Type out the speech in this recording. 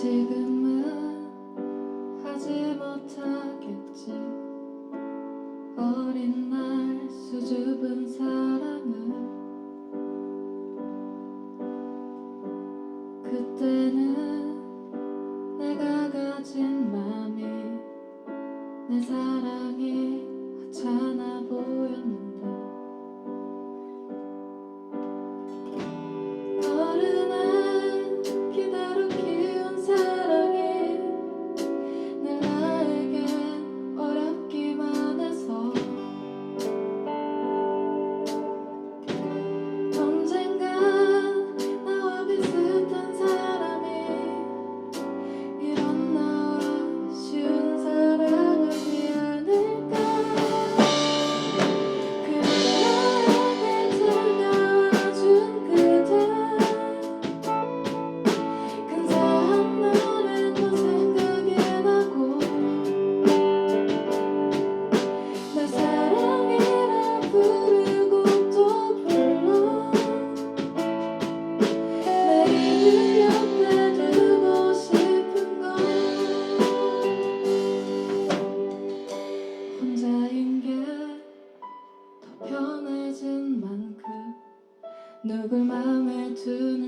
지금은 하지 못하겠지. 어린 날 수줍은 사랑을 그때는 내가 가진 마음이 내 사랑이 하찮아 보였는데 누굴 마음에 드는